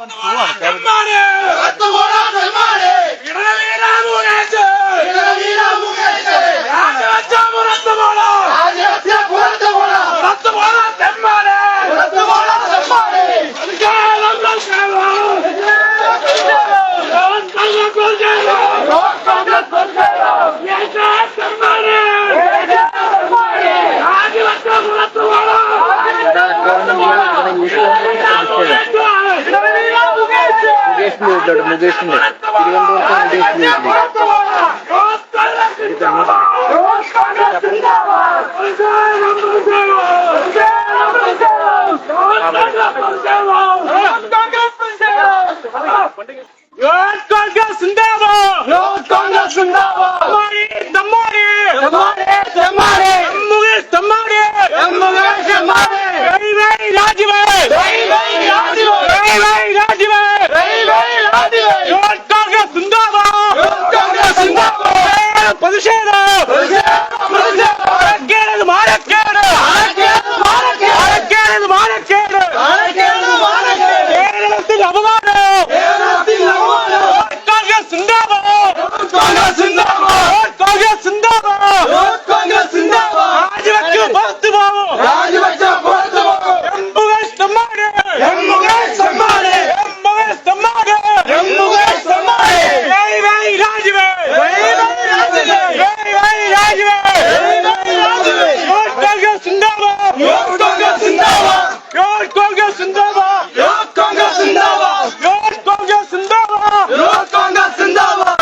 one. തമ്മാടി വൈ വൈ രാജീവ് സിന്ദാബാദ് പ്രതിഷേധം മാനക്കേട് മാനക്കേട് മാനക്കേട് മാനക്കേട് കേരളത്തിൽ അപമാനം കോൺഗ്രസ് സിന്ദാബാദ് കോൺഗ്രസ് സിന്ദാബാദ് രാജിവെക്കൂ പുറത്തു പോകും മുകേഷ് തമ്മാടി മുകേഷ് തമ്മാടി വൈ വൈ രാജീവ് വൈ വൈ രാജീവ് കോൺഗ്രസ് സിന്ദാബാദ് കോൺഗ്രസ് സിന്ദാബാദ് കോൺഗ്രസ് സിന്ദാബാദ്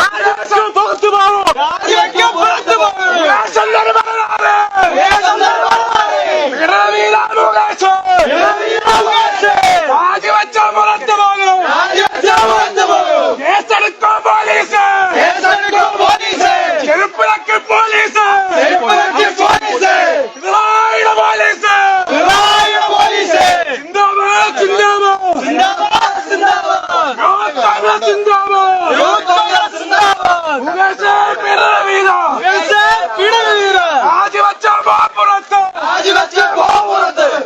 രാജിവെക്കൂ പുറത്തു പോകും രാജിവെച്ച പുറത്തു പോകും കേസെടുക്കോ പോലീസ് ചെരുപ്പിളക്കി പോലീസ് പിണറായിയുടെ പോലീസ് സിന്ദാബാദ് സിന്ദാബാദ് കോൺഗ്രസ് സിന്ദാബാദ് മുകേഷ് പിണറവീര രാജിവെച്ച പുറത്ത്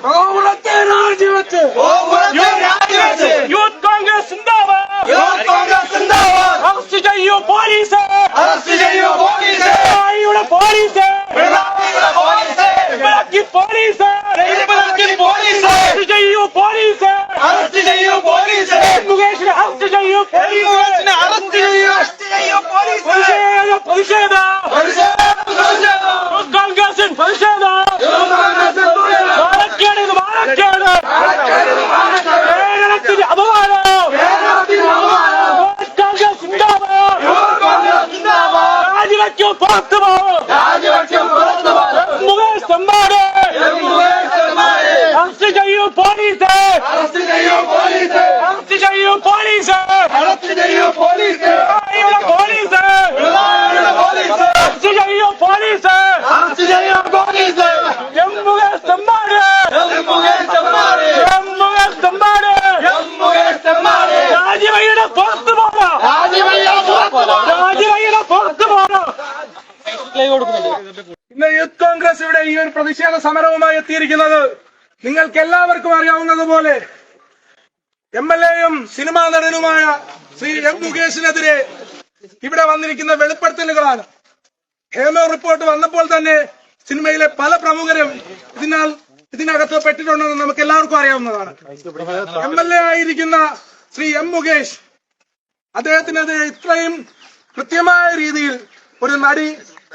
കോപുറത്തെ രാജിവെച്ച് യൂത്ത് കോൺഗ്രസ് സിന്ദാബാദ് അറസ്റ്റ് ചെയ്യൂ പോലീസ് പിണറായിയുടെ പോലീസ് പിണക്കി പോലീസ് അറസ്റ്റ് ചെയ്യൂ പോലീസ് മുകേഷിനെ അറസ്റ്റ് ചെയ്യൂ പോലീസ് പ്രതിഷേധം പ്രതിഷേധം യൂത്ത് കോൺഗ്രസിൻ പ്രതിഷേധം മാനക്കേട് ഇത് മാനക്കേട് കേരളത്തിന് അപമാനം യൂത്ത് കോൺഗ്രസ് സിന്ദാബാദ് രാജിവെക്കൂ പുറത്തു പോകും മുകേഷ് തമ്പാട് അറസ്റ്റ് ചെയ്യൂ പോലീസ് അറസ്റ്റ് ചെയ്യൂ പോലീസ് പിണറായിയുടെ പോലീസ് അറസ്റ്റ് ചെയ്യൂ പോലീസ് എം മുകേഷ് തമ്പാട് എം മുകേഷ് തമ്പാട് രാജിവയുടെ പുറത്തു പോകണം രാജിവയുടെ പുറത്തു പോകണം ഇന്ന് യൂത്ത് കോൺഗ്രസ് ഇവിടെ ഈ ഒരു പ്രതിഷേധ സമരവുമായി എത്തിയിരിക്കുന്നത് നിങ്ങൾക്ക് എല്ലാവർക്കും അറിയാവുന്നതുപോലെ എം എൽ എയും സിനിമാ നടനുമായ ശ്രീ എം മുകേഷിനെതിരെ ഇവിടെ വന്നിരിക്കുന്ന വെളിപ്പെടുത്തലുകളാണ്. ഹേമോ റിപ്പോർട്ട് വന്നപ്പോൾ തന്നെ സിനിമയിലെ പല പ്രമുഖരും ഇതിനാൽ ഇതിനകത്ത് പെട്ടിട്ടുണ്ടെന്ന് നമുക്ക് എല്ലാവർക്കും അറിയാവുന്നതാണ്. എം എൽ എ ആയിരിക്കുന്ന ശ്രീ എം മുകേഷ് അദ്ദേഹത്തിനെതിരെ ഇത്രയും കൃത്യമായ രീതിയിൽ ഒരു നടി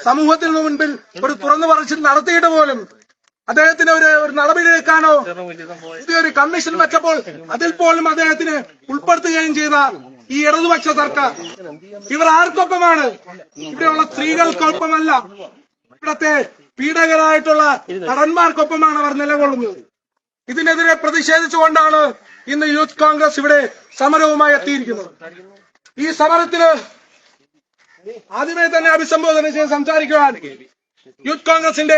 സമൂഹത്തിന് മുൻപിൽ ഒരു തുറന്നു പറച്ചിൽ നടത്തിയിട്ട് പോലും അദ്ദേഹത്തിന് ഒരു ഒരു നടപടിയെടുക്കാനോ പുതിയൊരു കമ്മീഷൻ വെച്ചപ്പോൾ അതിൽ പോലും അദ്ദേഹത്തിന് ഉൾപ്പെടുത്തുകയും ചെയ്ത ഈ ഇടതുപക്ഷ സർക്കാർ. ഇവർ ആർക്കൊപ്പമാണ്? ഇവിടെയുള്ള സ്ത്രീകൾക്കൊപ്പമല്ല. ഇവിടത്തെ പീഡകരായിട്ടുള്ള നടന്മാർക്കൊപ്പമാണ് അവർ നിലകൊള്ളുന്നത്. ഇതിനെതിരെ പ്രതിഷേധിച്ചുകൊണ്ടാണ് ഇന്ന് യൂത്ത് കോൺഗ്രസ് ഇവിടെ സമരവുമായി എത്തിയിരിക്കുന്നത്. ഈ സമരത്തിന് ആദ്യമേ തന്നെ അഭിസംബോധന ചെയ്ത് സംസാരിക്കുവാൻ യൂത്ത് കോൺഗ്രസിന്റെ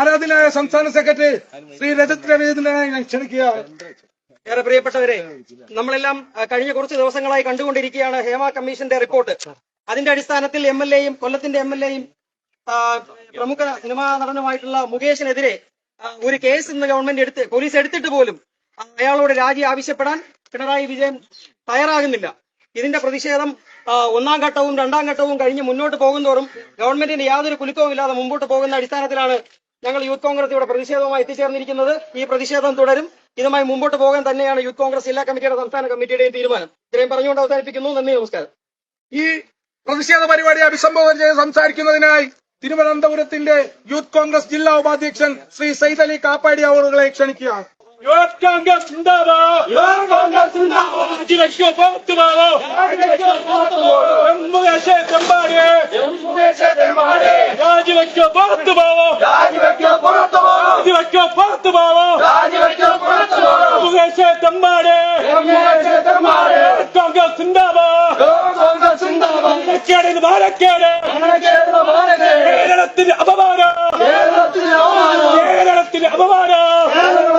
ആരാധനായ സംസ്ഥാന സെക്രട്ടറി ശ്രീ രജത് രവീന്ദ്രനെ ഞാൻ ക്ഷണിക്കുക. ഏറെ പ്രിയപ്പെട്ടവരെ നമ്മളെല്ലാം കഴിഞ്ഞ കുറച്ച് ദിവസങ്ങളായി കണ്ടുകൊണ്ടിരിക്കുകയാണ് ഹേമ കമ്മീഷന്റെ റിപ്പോർട്ട്. അതിന്റെ അടിസ്ഥാനത്തിൽ എം എൽ എയും കൊല്ലത്തിന്റെ എം എൽ എയും പ്രമുഖ സിനിമാ നടനുമായിട്ടുള്ള മുകേഷിനെതിരെ ഒരു കേസ് ഇന്ന് ഗവൺമെന്റ് എടുത്ത് പോലീസ് എടുത്തിട്ട് പോലും അയാളോട് രാജി ആവശ്യപ്പെടാൻ പിണറായി വിജയൻ തയ്യാറാകുന്നില്ല. ഇതിന്റെ പ്രതിഷേധം ഒന്നാം ഘട്ടവും രണ്ടാം ഘട്ടവും കഴിഞ്ഞ് മുന്നോട്ട് പോകുന്തോറും ഗവൺമെന്റിന്റെ യാതൊരു കുലുക്കവും ഇല്ലാതെ മുമ്പോട്ട് പോകുന്ന അടിസ്ഥാനത്തിലാണ് ഞങ്ങൾ യൂത്ത് കോൺഗ്രസ് ഇവിടെ പ്രതിഷേധവുമായി എത്തിച്ചേർന്നിരിക്കുന്നത്. ഈ പ്രതിഷേധം തുടരും. ഇതുമായി മുമ്പോട്ട് പോകാൻ തന്നെയാണ് യൂത്ത് കോൺഗ്രസ് ജില്ലാ കമ്മിറ്റിയുടെ സംസ്ഥാന കമ്മിറ്റിയുടെയും തീരുമാനം. ഇത്രയും പറഞ്ഞുകൊണ്ട് അവസാനിപ്പിക്കുന്നു. നന്ദി നമസ്കാരം. ഈ പ്രതിഷേധ പരിപാടി അഭിസംബോധന ചെയ്ത് സംസാരിക്കുന്നതിനായി തിരുവനന്തപുരത്തിന്റെ യൂത്ത് കോൺഗ്രസ് ജില്ലാ ഉപാധ്യക്ഷൻ ശ്രീ സൈദ് അലി കാപ്പാടി അവറുകളെ ക്ഷണിക്കുകയാണ് യൂത്ത് കോൺഗ്രസ് സിന്ദാബാദ് യൂത്ത് കോൺഗ്രസ് സിന്ദാബാദ് രാജിവെക്കോ പുറത്തു പോകോ എംമുകേശേ തെമ്പാടി രാജിവെക്കോ പുറത്തു പോകോ രാജിവെക്കോ പുറത്തു പോകോ എംമുകേശേ തെമ്പാടി യൂത്ത് കോൺഗ്രസ് സിന്ദാബാദ് മാനക്കേട് മാനക്കേട് കേരളത്തിന് അപമാനം കേരളത്തിന് അപമാനം യൂത്ത് കോൺഗ്രസ്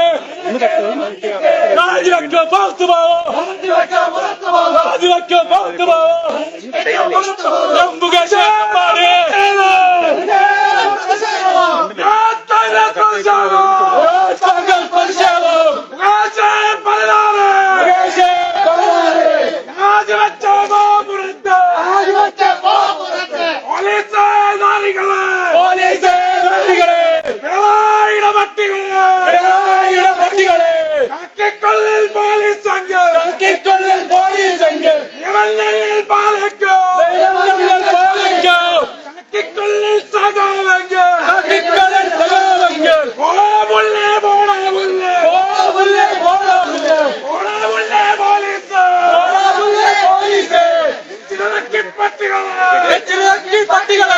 வெற்றிவேல் பட்டிகள்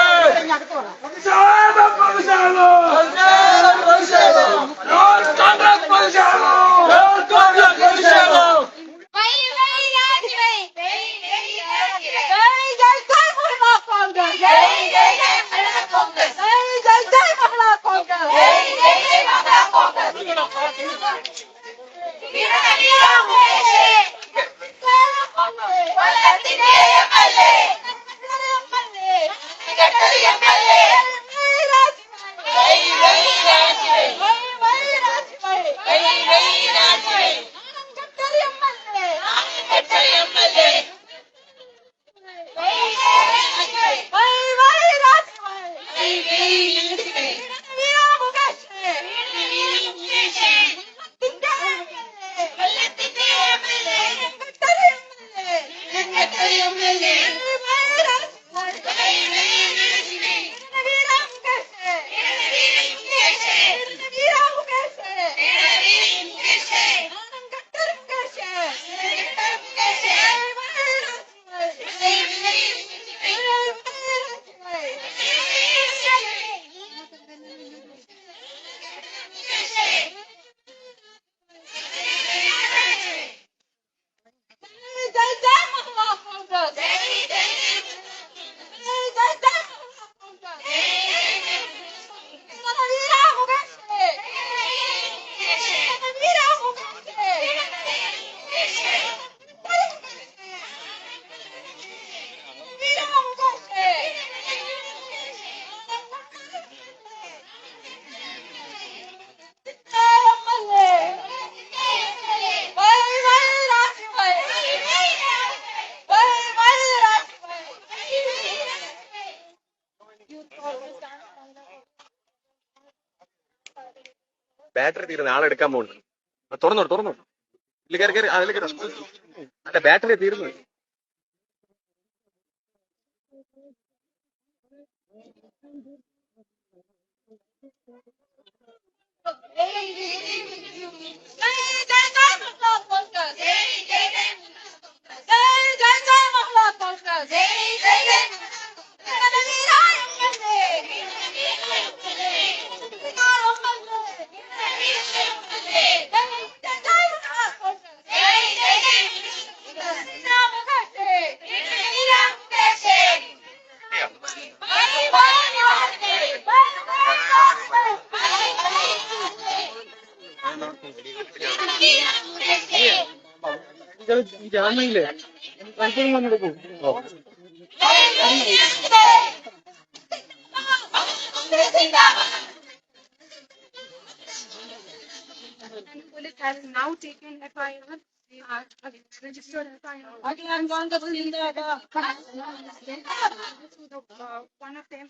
ബാറ്ററി തീരുന്ന ആളെടുക്കാൻ പോകുന്നത്. തുറന്നോ തുറന്നോ. ഇല്ല കയറി കയറി അതിലേക്ക് അല്ല ബാറ്ററി തീർന്നു Police has now taken FIR. They are registered FIR. Again, one the uh, one of them,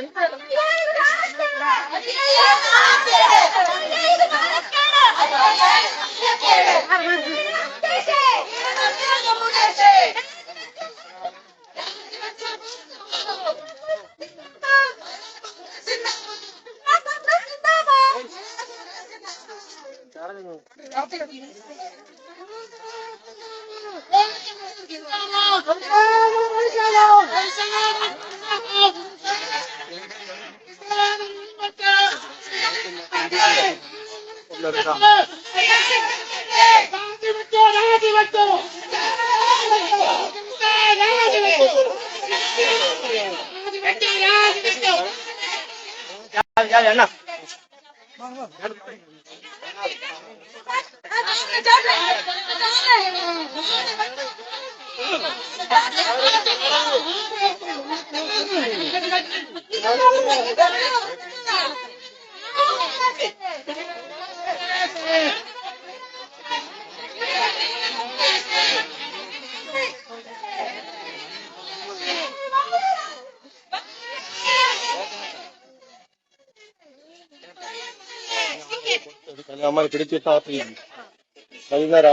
എന്ത് हमारे पिछले साथ ही कभी ना रहा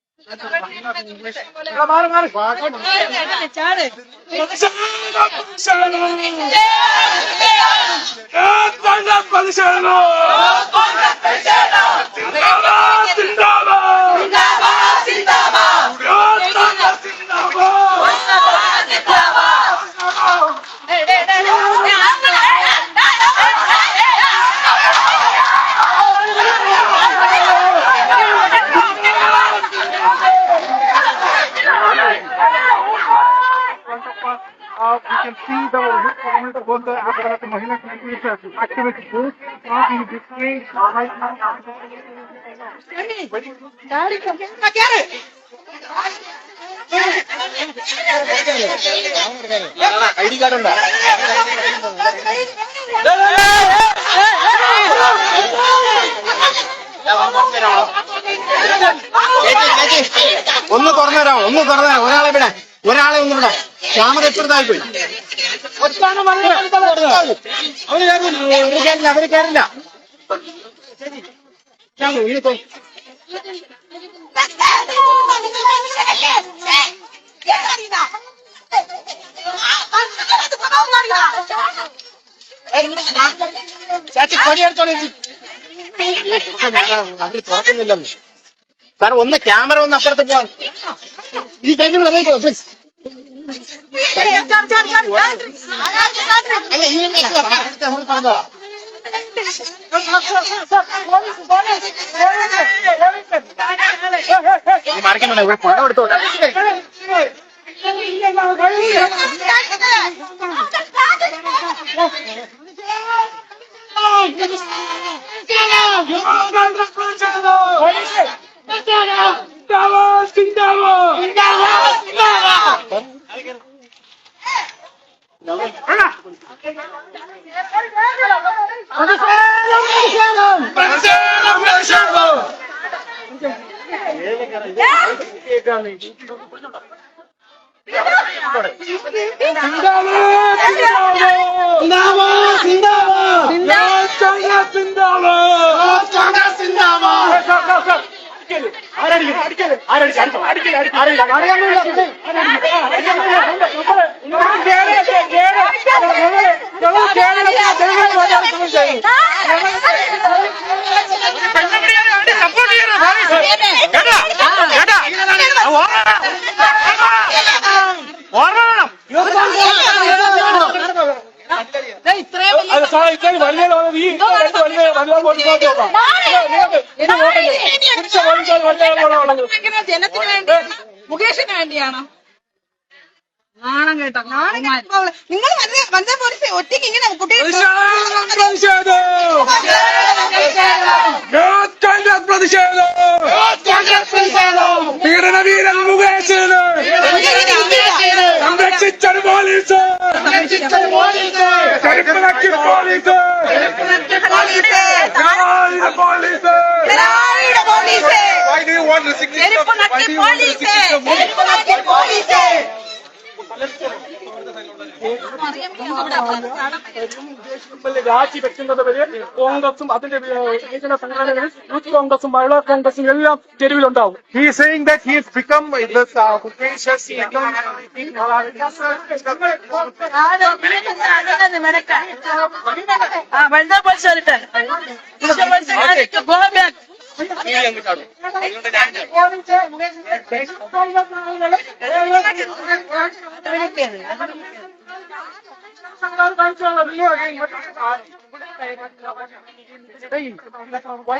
ഞാൻ പ്രതിഷേധം പ്രതിഷേധം Uh, we can see the movement of the Afghan Mahila activists, activity group uh, in this display right now. Daddy, come here. Get I D card ഉണ്ടോ ഒന്ന് തുറന്നു തരാമോ ഒന്ന് തുറന്നു തരാം ഒരാളെ ഇവിടെ ഒരാളെ ഒന്നും ഇവിടെ. ക്യാമറ ഇപ്പുറത്തായി പോയി. അവർ കയറില്ല അവർ കയറില്ല ചാച്ചി പണിയെടുത്തോളൂ അവർ തുറക്കുന്നില്ലെന്ന് സാർ ഒന്ന് ക്യാമറ ഒന്ന് അപ്പുറത്ത് പോവാൻ. ¡Vamos, pintamos! ¡Pintamos, pintamos! സിന്ദാബാദ് സിന്ദാബാദ് സിന്ദാബാദ് സിന്ദാബാദ് அடிக்கல அரடி அடிக்கல அரடி அடிக்கல அடிக்கல அரடி அடையாம இல்ல ஓர்வனம் ഇത്രയും വലിയ ലോകം ഈ രണ്ട് വലിയ വലിയ പോലീസ് ജനത്തിന് വേണ്ടി മുകേഷിന് വേണ്ടിയാണോ നാണം കേട്ടോ നാണം കേട്ടോ നിങ്ങൾ വനിതാ പോലീസ് ഒറ്റയ്ക്ക് ഇങ്ങനെ കുട്ടികൾ പ്രതിഷേധം പീഡനവീരൻ മുകേശന് സംരക്ഷിച്ചൊരു പോലീസ് ചെരുപ്പിളക്കി പോലീസ് ജനാധിപത്യ police police Why do you want resignation? ചെരുപ്പ് നക്കി പോലീസ്? ചെരുപ്പ് നക്കി പോലീസ് രാജി വെക്കുന്നത് വരെ കോൺഗ്രസും അതിന്റെ വികസന സംഘടനകളും യൂത്ത് കോൺഗ്രസും മഹിളാ കോൺഗ്രസും എല്ലാം തെരുവിലുണ്ടാവും. He saying that that he has become this Mukesh has become ആ വനിതാ പോലീസ് വരട്ടെ ഗോ ബാക്ക് യൂത്ത് കോൺഗ്രസും Hey, why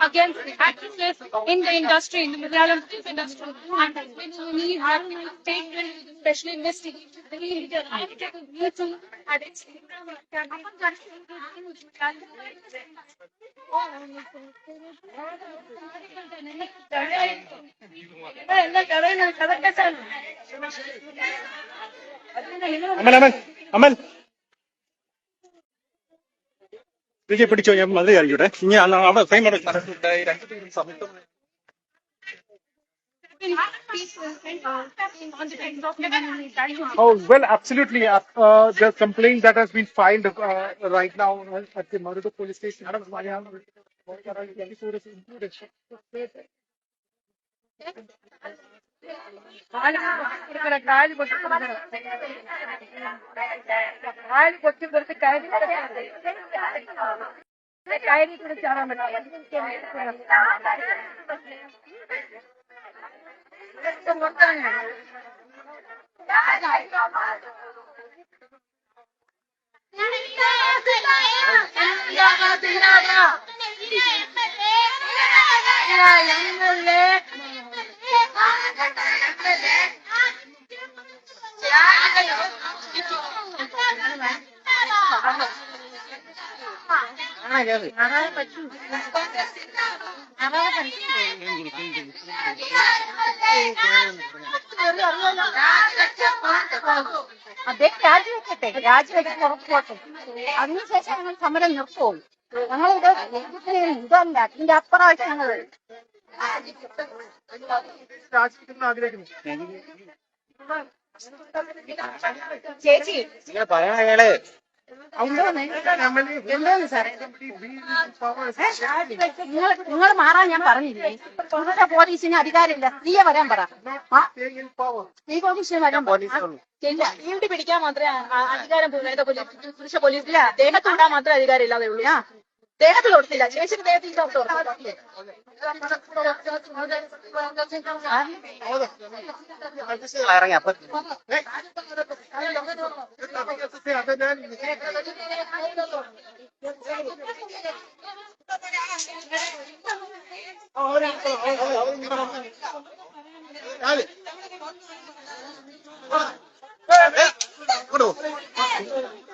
against the act actresses in the industry, in the Malayalam film industry. And when we have taken special investigation, we need to add its അമൽ അമൽ അമൽ വിജയ് പിടിച്ചോ ഞാൻ മതി അറിയൂടെ ഇനി അവിടെ frame Oh, well, absolutely. Uh, uh, the complaint that has been filed uh, right now at the Marudu police station. ఇక్కడ కాయలు కొట్టుకుంటారు కాయలు కొట్టుకుంటే కాయలు కాయలు కూడా చాలా మొత్తం Yeah, yeah, yeah. ചാടാൻ അദ്ദേഹം രാജിവെക്കട്ടെ രാജിവെക്കാൻ ഉറപ്പോട്ടെ അതിനുശേഷം ഞങ്ങൾ സമരം നിർത്തും ഞങ്ങളിത് ഇതല്ല ഇതിന്റെ അപ്പുറമായിട്ട് ഞങ്ങൾ ചേച്ചി നിങ്ങൾ പറയണ കേൾ എന്തോന്ന് എന്തോന്ന് സാറേ നിങ്ങൾ നിങ്ങൾ മാറാൻ ഞാൻ പറഞ്ഞില്ലേ? നിങ്ങളുടെ പോലീസിന് അധികാരമില്ല. നീയെ വരാൻ പറ. ആ, നീ പോലീസിന് വരാൻ. ഇല്ല ഈവിടെ പിടിക്കാൻ മാത്രമേ അധികാരം പോലീസ്? പുരുഷ പോലീസില്ല ദേഹത്ത് വിടാൻ മാത്രമേ അധികാരം ഇല്ലാതെ ഉള്ളൂ ദേഹത്ത് കൊടുത്തില്ല ചേച്ചിക്ക് ദേഹത്തിൽ ഇറങ്ങി അപ്പൊ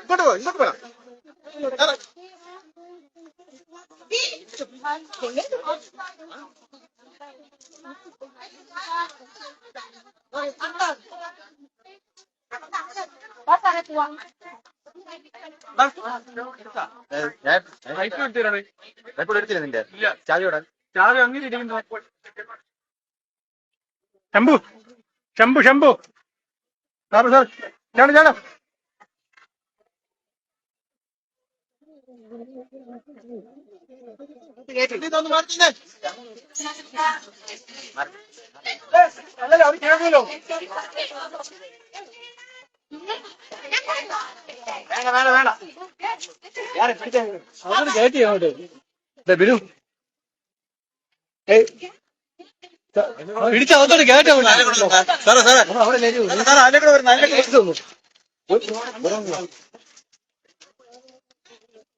ഇങ്ങോട്ട് പോ ഇങ്ങോട്ട് പോരാ സാറേ പോവാം ഞാൻ റെക്കോർഡ് നിന്റെ ശംഭു ശംഭു ശംഭു. സാറ് സാർ ചേട്ടാ ചാണം കേൾക്കുമല്ലോ വേണ്ട വേണ്ട വേണ്ട. ഞാൻ പിടിച്ചേ. കയറ്റി അങ്ങോട്ട്. ബിനു. ഏയ്. ഇടിച്ചകത്തോട്ട് കയറ്റാ സാറേ സാറേ സാറേ. വരുന്ന കൂടെ വരുന്ന അതിലെ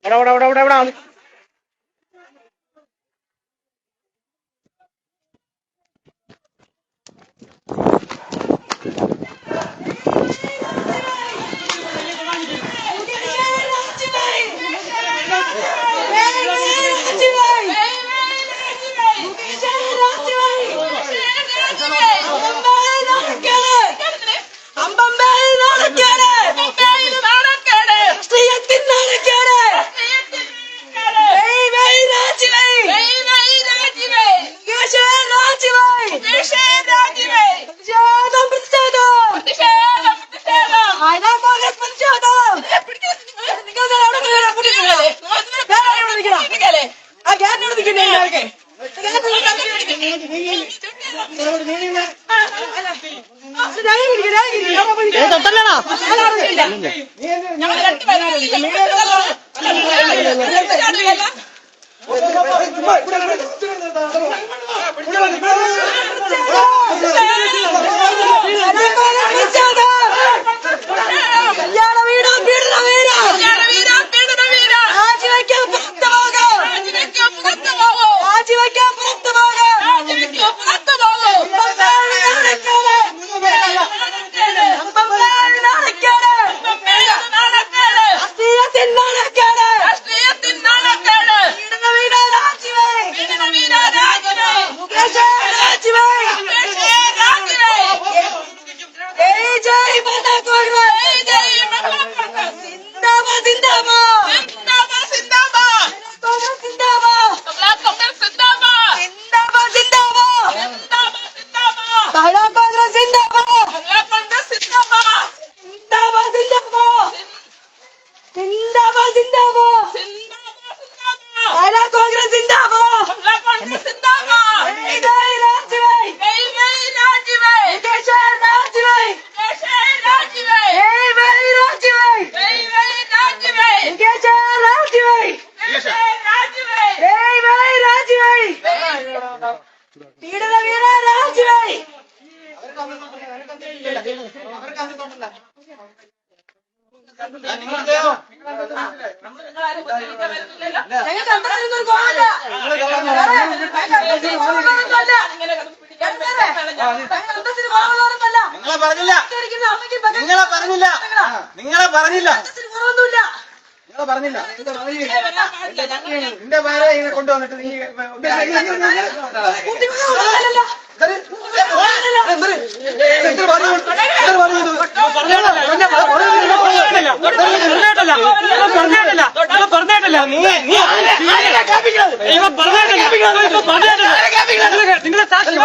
കേസ് തന്നു അവിടെ അവിടെ അവിടെ അവിടെ അവിടെ നിങ്ങളെ പറഞ്ഞില്ല. നിന്റെ ഭാര്യ ഇങ്ങനെ കൊണ്ടുവന്നിട്ട് നീ നിങ്ങളെ സാക്ഷി നീ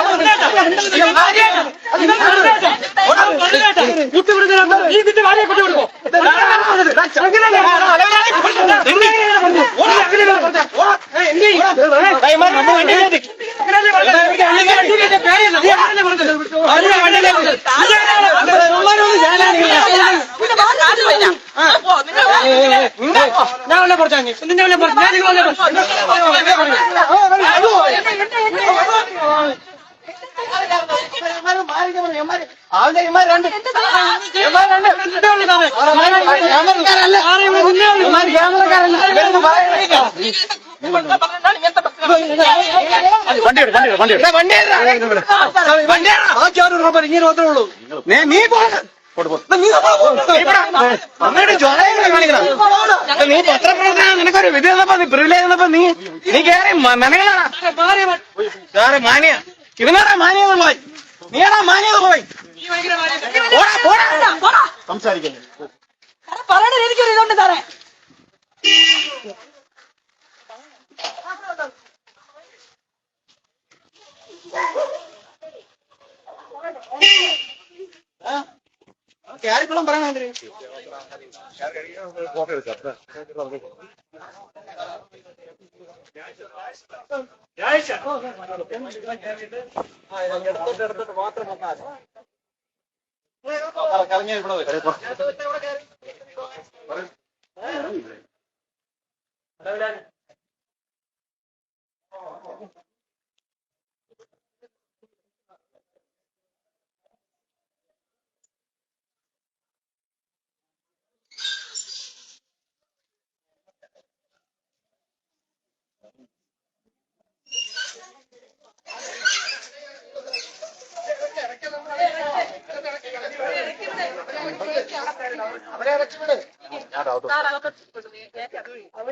പറഞ്ഞാൽ നിന്നെ പറഞ്ഞു ആളുടെ ഇമാർ രണ്ട് ഇമാർ രണ്ട് ഇമാർ ക്യാമറക്കാരല്ല വണ്ടി വണ്ടി വണ്ടി ഇങ്ങനെ മാത്രമേ ഉള്ളൂ നീ പോകണം പത്രപ്രവർത്തന നിനക്കൊരു വിധി തന്നപ്പോ നീ പ്രിവിലേജ് തന്നപ്പോ നീ നീ കേറി മെനകളാണ് മാനിയ. ഇവനാടാ മാനിയത് പോയി. നീടാ മാനിയത് പോയി. പോടാ പോടാ. പറയണ എനിക്കൊരു ഇതുണ്ട് സാറേ. யாருக்கெல்லாம் பரவாயில்லை கலைஞர் கூட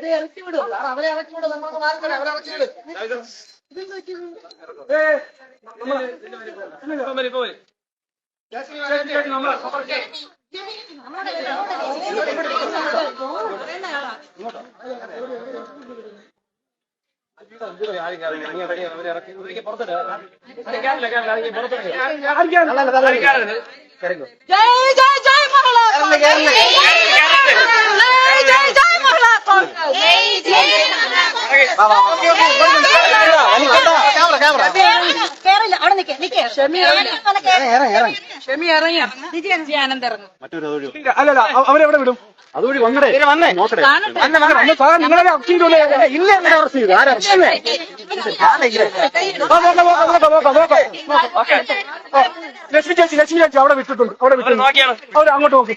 അവിടെ ഇറക്കി വിടും. സാർ അവരെ ഇറക്കി വിടും. നമ്മൾ മാറി അവരെ ഇറക്കി വിടും. ജയ ജയ് ജയ് ജയ് അല്ലല്ല അവ- അവരെവിടെ വിടും അതുവഴി വന്നടേ നോക്കട്ടെ അന്ന് സാർ നിങ്ങളെ ചെയ്തോളൂ ഇല്ല എന്നെ അറസ്റ്റ് ചെയ്തു ആരാ ലക്ഷ്മി ചേച്ചി ലക്ഷ്മി ചേച്ചി അവിടെ വിട്ടിട്ടുണ്ട് അവിടെ വിട്ടിട്ടുണ്ട് അവർ അങ്ങോട്ട് നോക്കി